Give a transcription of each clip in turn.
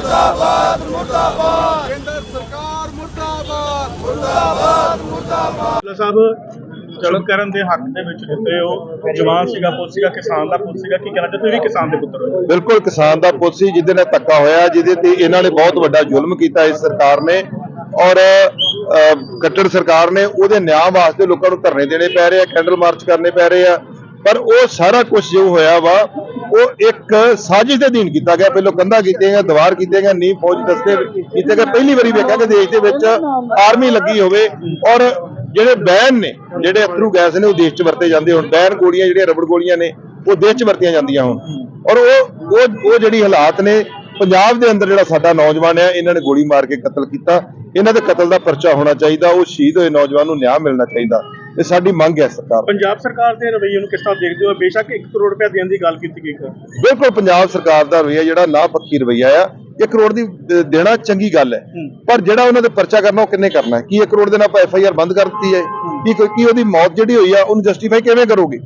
ਮੁਰਦਾਬਾਦ ਮੁਰਦਾਬਾਦ। ਕੇਂਦਰ ਸਰਕਾਰ ਮੁਰਦਾਬਾਦ। ਮੁਰਦਾਬਾਦ ਮੁਰਦਾਬਾਦ। ਭੱਲਾ ਸਾਹਿਬ ਚਲੋ ਕਰਨ ਦੇ ਹੱਕ ਦੇ ਵਿੱਚ ਦਿੱਤੇ ਹੋ। ਜਵਾਨ ਸੀਗਾ ਪੁੱਤ ਸੀਗਾ ਕਿਸਾਨ ਦਾ ਪੁੱਤ ਸੀਗਾ ਕੀ ਕਹਿਣਾ ਚਾਹੁੰਦੇ ਤੁਸੀਂ ਵੀ ਕਿਸਾਨ ਦੇ ਪੁੱਤਰ ਹੋ। ਬਿਲਕੁਲ ਕਿਸਾਨ ਦਾ ਪੁੱਤ ਸੀ ਜਿਹਦੇ ਨਾਲ ਧੱਕਾ ਹੋਇਆ ਜਿਹਦੇ ਤੇ ਇਹਨਾਂ ਨੇ ਬਹੁਤ ਵੱਡਾ ਜ਼ੁਲਮ ਕੀਤਾ ਇਸ ਸਰਕਾਰ ਨੇ। ਔਰ ਕੱਟੜ ਸਰਕਾਰ ਨੇ ਉਹਦੇ ਨਿਆਂ ਵਾਸਤੇ ਲੋਕਾਂ ਨੂੰ ਧਰਨੇ ਦੇਣੇ ਪੈ ਰਹੇ ਆ ਕੈਂਡਲ ਮਾਰਚ ਕਰਨੇ ਪੈ ਰਹੇ ਆ। ਪਰ ਉਹ ਸਾਰਾ ਕੁਝ ਜੋ ਹੋਇਆ ਵਾ ਉਹ ਇੱਕ ਸਾਜ਼ਿਸ਼ ਦੇ ਅਧੀਨ ਕੀਤਾ ਗਿਆ। ਪਹਿਲਾਂ ਕੰਧਾ ਕੀਤੇ ਗਈਆਂ, ਦੀਵਾਰ ਕੀਤੇ ਗਈਆਂ, ਨੀਂਹ ਫੌਜ ਦਸਤੇ ਕੀਤੇ ਗਏ। ਪਹਿਲੀ ਵਾਰੀ ਵੇਖਿਆ ਕਿ ਦੇਸ਼ ਦੇ ਵਿੱਚ ਆਰਮੀ ਲੱਗੀ ਹੋਵੇ ਔਰ ਜਿਹੜੇ ਬੈਨ ਨੇ, ਜਿਹੜੇ ਅਥਰੂ ਗੈਸ ਨੇ, ਉਹ ਦੇਸ਼ 'ਚ ਵਰਤੇ ਜਾਂਦੇ ਹੁਣ। ਬੈਨ ਗੋਲੀਆਂ ਜਿਹੜੀਆਂ, ਰਬੜ ਗੋਲੀਆਂ ਨੇ, ਉਹ ਦੇਸ਼ 'ਚ ਵਰਤੀਆਂ ਜਾਂਦੀਆਂ ਹੁਣ। ਔਰ ਉਹ ਉਹ ਉਹ ਜਿਹੜੀ ਹਾਲਾਤ ਨੇ, ਪੰਜਾਬ ਦੇ ਅੰਦਰ ਜਿਹੜਾ ਸਾਡਾ ਨੌਜਵਾਨ ਹੈ, ਇਹਨਾਂ ਨੇ ਗੋਲੀ ਮਾਰ ਕੇ ਕਤਲ ਕੀਤਾ। ਇਹਨਾਂ ਦੇ ਕਤਲ ਦਾ ਪਰਚਾ ਹੋਣਾ ਚਾਹੀਦਾ, ਉਹ ਸ਼ਹੀਦ ਹੋਏ ਨੌਜਵਾਨ ਨੂੰ ਨਿਆਂ ਮਿਲਣਾ ਚਾਹੀਦਾ। ਇਹ ਸਾਡੀ ਮੰਗ ਹੈ ਸਰਕਾਰ ਦੀ। ਪੰਜਾਬ ਸਰਕਾਰ ਦੇ ਰਵੱਈਏ ਨੂੰ ਕਿਸ ਤਰ੍ਹਾਂ ਦੇਖਦੇ ਹੋ? ਬੇਸ਼ੱਕ 1 ਕਰੋੜ ਰੁਪਏ ਦੇਣ ਦੀ ਗੱਲ ਕੀਤੀ ਗਈ ਹੈ। ਬਿਲਕੁਲ ਪੰਜਾਬ ਸਰਕਾਰ ਦਾ ਰਵਈਆ ਜਿਹੜਾ ਨਾ ਪੱਕੀ ਰਵਈਆ ਆ 1 ਕਰੋੜ ਦੀ ਦ- ਦੇਣਾ ਚੰਗੀ ਗੱਲ ਹੈ। ਪਰ ਜਿਹੜਾ ਉਹਨਾਂ ਦੇ ਪਰਚਾ ਕਰਨਾ ਉਹ ਕਿੰਨੇ ਕਰਨਾ ਹੈ? ਕੀ 1 ਕਰੋੜ ਦੇ ਨਾਲ ਆਪਾਂ ਐਫ ਆਈ ਆਰ ਬੰਦ ਕਰ ਦਿੱਤੀ ਹੈ? ਕੀ ਕੋਈ ਕੀ ਉਹਦੀ ਮੌਤ ਜਿਹੜੀ ਹੋਈ ਆ ਉਹਨੂੰ ਜਸਟੀਫਾਈ ਕਿਵੇਂ ਕਰੋਗੇ?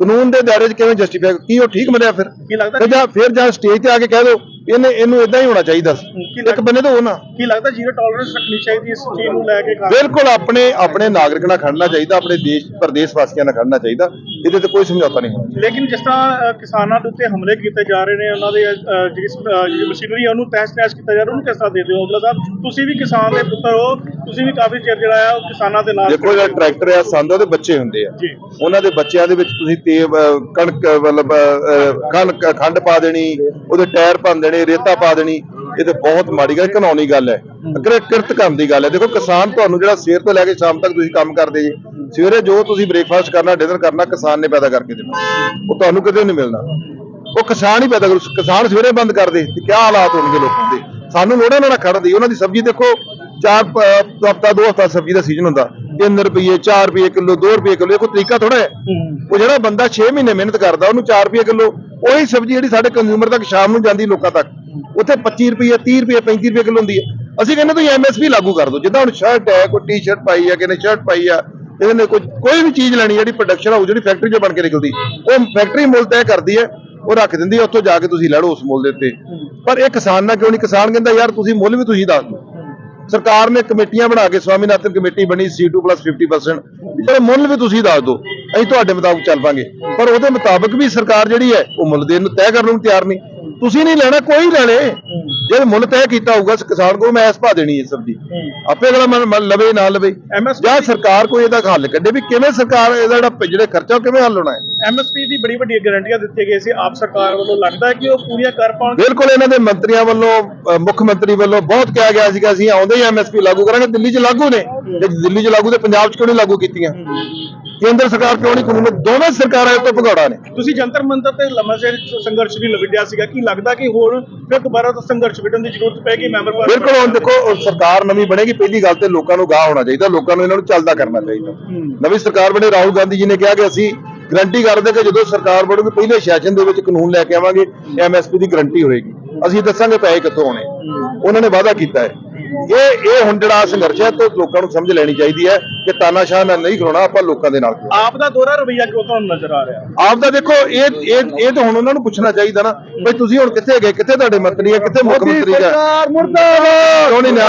ਕਾਨੂੰਨ ਦੇ ਦਾਇਰੇ 'ਚ ਕਿਵੇਂ ਜਸਟੀਫਾਈ ਕੀ ਉਹ ਠੀਕ ਮੰਨਿਆ ਫਿਰ? ਕੀ ਲੱਗਦਾ ਤੇ ਜਾਂ ਫਿਰ ਜਾਂ ਸਟੇਜ ਤੇ ਆ ਕੇ ਕਹਿ ਦਿਓ ਇਹਨੇ ਇਹਨੂੰ ਇਦਾਂ ਹੀ ਹੋਣਾ ਚਾਹੀਦਾ ਸੀ। ਇੱਕ ਬੰਨੇ ਤੋਂ ਉਹ ਨਾ। ਕੀ ਲੱਗਦਾ ਜ਼ੀਰੋ ਟੋਲਰੈਂਸ ਰੱਖਣੀ ਚਾਹੀਦੀ ਇਸ ਚੀਜ਼ ਨੂੰ ਲੈ ਕੇ ਬਿਲਕੁਲ ਆਪਣੇ ਆਪਣੇ ਨਾਗਰਿਕ ਨਾਲ ਖੜਨਾ ਚਾਹੀਦਾ ਆਪਣੇ ਦੇਸ਼ ਪ੍ਰਦੇਸ਼ ਵਾਸੀਆਂ ਨਾਲ ਖੜਨਾ ਚਾਹੀਦਾ। ਇਹਦੇ ਤੇ ਕੋਈ ਸਮਝੌਤਾ ਨਹੀਂ ਹੋਣਾ ਲੇਕਿਨ ਜਿਸ ਤਰ੍ਹਾਂ ਕਿਸਾਨਾਂ ਦੇ ਉੱਤੇ ਹਮਲੇ ਕੀਤੇ ਜਾ ਰਹੇ ਨੇ ਉਹਨਾਂ ਦੇ ਜਿਹੜੀ ਮਸ਼ੀਨਰੀ ਉਹਨੂੰ ਤਹਿਸ ਨਹਿਸ ਕੀਤਾ ਜਾ ਰਿਹਾ ਉਹਨੂੰ ਕਿਸ ਤਰ੍ਹਾਂ ਦੇਖਦੇ ਹੋ? ਅਬਦੁੱਲਾ ਸਾਹਿਬ ਤੁਸੀਂ ਵੀ ਕਿਸਾਨ ਦੇ ਪੁੱਤਰ ਹੋ ਤੁਸੀਂ ਵੀ ਕਾਫੀ ਚਿਰ ਜਿਹੜਾ ਆ ਉਹ ਕਿਸਾਨਾਂ ਦੇ ਨਾਲ ਦੇਖੋ ਜਿਹੜਾ ਟਰੈਕਟਰ ਆ ਸੰਦ ਉਹਦੇ ਬੱਚੇ ਹੁੰਦੇ ਆ। ਉਹਨਾਂ ਦੇ ਬੱਚਿਆਂ ਦੇ ਵਿੱਚ ਤੁਸੀਂ ਅਹ, ਕਣਕ ਮਤਲਬ ਕਣਕ ਖੰਡ ਪਾ ਦੇਣੀ ਉਹਦੇ ਟਾਇਰ ਭੰਨ ਦੇਣੇ ਰੇਤਾ ਪਾ ਦੇਣੀ ਇਹ ਤੇ ਬਹੁਤ ਮਾੜੀ ਗੱਲ ਘਨਾਉਣੀ ਗੱਲ ਹੈ। ਅਕਰੇ ਕਿਰਤ ਕਰਨ ਦੀ ਗੱਲ ਹੈ। ਦੇਖੋ ਕਿਸਾਨ ਤੁਹਾਨੂੰ ਜਿਹੜਾ ਸਵੇਰ ਤੋਂ ਲੈ ਕੇ ਸ਼ਾਮ ਤੱਕ ਤੁਸੀਂ ਕੰਮ ਕਰਦੇ ਜੀ ਸਵੇਰੇ ਜੋ ਤੁਸੀਂ ਬ੍ਰੇਕਫਾਸਟ ਕਰਨਾ ਡਿਨਰ ਕਰਨਾ ਕਿਸਾਨ ਨੇ ਪੈਦਾ ਕਰਕੇ ਦੇਣਾ। ਉਹ ਤੁਹਾਨੂੰ ਕਿਤੇ ਨਹੀਂ ਮਿਲਣਾ। ਉਹ ਕਿਸਾਨ ਹੀ ਪੈਦਾ ਕਰੂ ਕਿਸਾਨ ਸਵੇਰੇ ਬੰਦ ਕਰ ਦੇ ਤੇ ਕੀ ਹਾਲਾਤ ਹੋਣਗੇ ਲੋਕਾਂ ਦੇ? ਸਾਨੂੰ ਲੋੜ ਉਹਨਾਂ ਨਾਲ ਖੜਨ ਦੀ ਉਹਨਾਂ ਦੀ ਸਬਜ਼ੀ ਦੇਖੋ ਚਾਰ ਹਫ਼ਤਾ ਦੋ ਹਫ਼ਤਾ ਸਬਜ਼ੀ ਦਾ ਸੀਜ਼ਨ ਹੁੰਦਾ। 3 ਰੁਪਏ 4 ਰੁਪਏ ਕਿਲੋ 2 ਰੁਪਏ ਕਿਲੋ ਇਹ ਕੋਈ ਤਰੀਕਾ ਥੋੜਾ ਹੈ। ਉਹ ਜਿਹੜਾ ਬੰਦਾ 6 ਮਹੀਨੇ ਮਿਹਨਤ ਕਰਦਾ ਉਹਨੂੰ 4 ਰੁਪਏ ਕਿਲੋ ਉਹੀ ਸਬਜ਼ੀ ਜਿਹੜੀ ਸਾਡੇ ਕੰਜ਼ਿਊਮਰ ਤੱਕ ਸ਼ਾਮ ਨੂੰ ਜਾਂਦੀ ਲੋਕਾਂ ਤੱਕ। ਉੱਥੇ 25 ਰੁਪਏ 30 ਰੁਪਏ 35 ਰੁਪਏ ਕਿਲੋ ਹੁੰਦੀ ਹੈ। ਅਸੀਂ ਕਹਿੰਦੇ ਤੁਸੀਂ ਐਮਐਸਪੀ ਲਾਗੂ ਕਰ ਦਿਓ। ਜਿੱਦਾਂ ਹੁਣ ਸ਼ਰਟ ਹੈ, ਕੋਈ ਟੀ-ਸ਼ਰਟ ਪਾਈ ਹੈ ਕਿਨੇ ਸ਼ਰਟ ਪਾਈ ਹੈ ਇਹਦੇ ਨੇ ਕੋਈ ਕੋਈ ਵੀ ਚੀਜ਼ ਲੈਣੀ, ਜਿਹੜੀ ਪ੍ਰੋਡਕਸ਼ਨ ਹੋਊ ਜਿਹੜੀ ਫੈਕਟਰੀ 'ਚੋਂ ਬਣ ਕੇ ਨਿਕਲਦੀ, ਉਹ ਫੈਕਟਰੀ ਮੁੱਲ ਤੈਅ ਕਰਦੀ ਹੈ, ਉਹ ਰੱਖ ਦਿੰਦੀ ਹੈ, ਉੱਥੋਂ ਜਾ ਕੇ ਤੁਸੀਂ ਲੈ ਲਓ ਉਸ ਮੁੱਲ ਦੇ ਉੱਤੇ। ਪਰ ਇਹ ਕਿਸਾਨ ਨਾਲ ਕਿਉਂ ਨਹੀਂ? ਕਿਸਾਨ ਕਹਿੰਦਾ, ਯਾਰ, ਤੁਸੀਂ ਮੁੱਲ ਵੀ ਤੁਸੀਂ ਦੱਸ ਦਿਓ। ਸਰਕਾਰ ਨੇ ਕਮੇਟੀਆਂ ਬਣਾ ਕੇ, ਸਵਾਮੀਨਾਥਨ ਕਮੇਟੀ ਬਣੀ C2 50% ਪਰ ਮੁੱਲ ਵੀ ਤੁਸੀਂ ਦੱਸ ਦਿਓ। ਅਸੀਂ ਤੁਹਾਡੇ ਮੁਤਾਬਕ ਚੱਲ ਪਾਂਗੇ ਪਰ ਉਹਦੇ ਮੁਤਾਬਕ ਵੀ ਸਰਕਾਰ ਜਿਹੜੀ ਹੈ ਉਹ ਮੁੱਲ ਦੇਣ ਨੂੰ ਤੈਅ ਕਰਨ ਨੂੰ ਤਿਆਰ ਨਹੀਂ। ਤੁਸੀਂ ਨਹੀਂ ਲੈਣਾ ਕੋਈ ਲੈ ਲੇ ਜੇ ਮੁੱਲ ਤੈਅ ਕੀਤਾ ਹੋਊਗਾ ਕਿਸਾਨ ਕੋਲ ਮੈਂ ਇਸ ਭਾ ਦੇਣੀ ਹੈ ਸਬਜ਼ੀ ਆਪੇ ਅਗਲਾ ਲਵੇ ਨਾ ਲਵੇ। ਜਾਂ ਸਰਕਾਰ ਕੋਈ ਇਹਦਾ ਹੱਲ ਕੱਢੇ ਵੀ ਕਿਵੇਂ ਸਰਕਾਰ ਇਹਦਾ ਜਿਹੜਾ ਜਿਹੜੇ ਖਰਚਾ ਕਿਵੇਂ ਹੱਲ ਹੋਣਾ ਹੈ। ਐਮਐਸਪੀ ਦੀ ਬੜੀ ਵੱਡੀ ਗਾਰੰਟੀਆਂ ਦਿੱਤੀਆਂ ਗਈਆਂ ਸੀ। ਆਪ ਸਰਕਾਰ ਵੱਲੋਂ ਲੱਗਦਾ ਹੈ ਕਿ ਉਹ ਪੂਰੀਆਂ ਕਰ ਪਾਉਣਗੇ? ਬਿਲਕੁਲ ਇਹਨਾਂ ਦੇ ਮੰਤਰੀਆਂ ਵੱਲੋਂ ਮੁੱਖ ਮੰਤਰੀ ਵੱਲੋਂ ਬਹੁਤ ਕਿਹਾ ਗਿਆ ਸੀਗਾ ਅਸੀਂ ਆਉਂਦੇ ਹੀ ਐਮਐਸਪੀ ਲਾਗੂ ਕਰਾਂਗੇ। ਦਿੱਲੀ 'ਚ ਲਾਗੂ ਨੇ। ਤੇ ਦਿੱਲੀ 'ਚ ਲਾਗੂ ਤੇ ਪੰਜਾਬ 'ਚ ਕਿਉਂ ਨਹੀਂ ਲਾਗੂ ਕੀਤੀਆਂ? ਕੇਂਦਰ ਸਰਕਾਰ ਕਿਉਂ ਨਹੀਂ ਕਾਨੂੰਨ ਦੋਵੇਂ ਸਰਕਾਰਾਂ ਇਹ ਤੋਂ ਭਗੌੜਾ ਨੇ। ਤੁਸੀਂ ਜੰਤਰ ਮੰਤਰ ਤੇ ਲੰਮਾ ਚਿਰ ਸੰਘਰਸ਼ ਵੀ ਲਵਿਆ ਸੀਗਾ। ਕੀ ਲੱਗਦਾ ਕਿ ਹੋਰ ਫਿਰ ਦੁਬਾਰਾ ਤੋਂ ਸੰਘਰਸ਼ ਵਿੱਢਣ ਦੀ ਜ਼ਰੂਰਤ ਪੈਗੀ? ਮੈਂਬਰ ਪਾਰਲੀਮੈਂਟ ਬਿਲਕੁਲ ਹੁਣ ਦੇਖੋ ਸਰਕਾਰ ਨਵੀਂ ਬਣੇਗੀ ਪਹਿਲੀ ਗੱਲ ਤੇ ਲੋਕਾਂ ਨੂੰ ਗਾਹ ਹੋਣਾ ਚਾਹੀਦਾ। ਲੋਕਾਂ ਨੂੰ ਇਹਨਾਂ ਨੂੰ ਚੱਲਦਾ ਕਰਨਾ ਚਾਹੀਦਾ। ਨਵੀਂ ਸਰਕਾਰ ਬਣੇ ਰਾਹੁਲ ਗਾਂਧੀ ਜੀ ਨੇ ਕਿਹਾ ਕਿ ਅਸੀਂ ਗਰੰਟੀ ਕਰਦੇ ਕਿ ਜਦੋਂ ਸਰਕਾਰ ਬਣੂਗੀ ਪਹਿਲੇ ਸੈਸ਼ਨ ਦੇ ਵਿੱਚ ਕਾਨੂੰਨ ਲੈ ਕੇ ਆਵਾਂਗੇ ਐਮਐਸਪੀ ਦੀ ਗਰੰਟੀ ਹੋਏਗੀ। ਅਸੀਂ ਦੱਸਾਂਗੇ ਪੈਸੇ ਕਿੱਥੋਂ ਆਉਣੇ। ਉਹਨਾਂ ਨੇ ਵਾਅਦਾ ਕੀਤਾ ਹੈ। ਇਹ ਇਹ ਹੁਣ ਜਿਹੜਾ ਸੰਘਰਸ਼ ਹੈ ਤੇ ਲੋਕਾਂ ਨੂੰ ਸਮਝ ਲੈਣੀ ਚਾਹੀਦੀ ਹੈ ਕਿ ਤਾਨਾਸ਼ਾਹ ਨਾਲ ਨਹੀਂ ਖਲੋਣਾ ਆਪਾਂ ਲੋਕਾਂ ਦੇ ਨਾਲ ਆਪ ਦਾ ਦੋਹਰਾ ਰਵਈਆ ਕਿਉਂ ਤੁਹਾਨੂੰ ਨਜ਼ਰ ਆ ਰਿਹਾ? ਆਪ ਦਾ ਦੇਖੋ ਇਹ ਇਹ ਇਹ ਤਾਂ ਹੁਣ ਉਹਨਾਂ ਨੂੰ ਪੁੱਛਣਾ ਚਾਹੀਦਾ ਨਾ ਬਈ ਤੁਸੀਂ ਹੁਣ ਕਿੱਥੇ ਗਏ ਕਿੱਥੇ ਤੁਹਾਡੇ ਮੰਤਰੀ ਆ ਕਿੱਥੇ ਮੁੱਖ ਮੰਤਰੀ ਆ ਸਰਕਾਰ ਮੁਰਦਾਬਾਦ! ਕਿਉਂ ਨਹੀਂ ਨਿਆਂ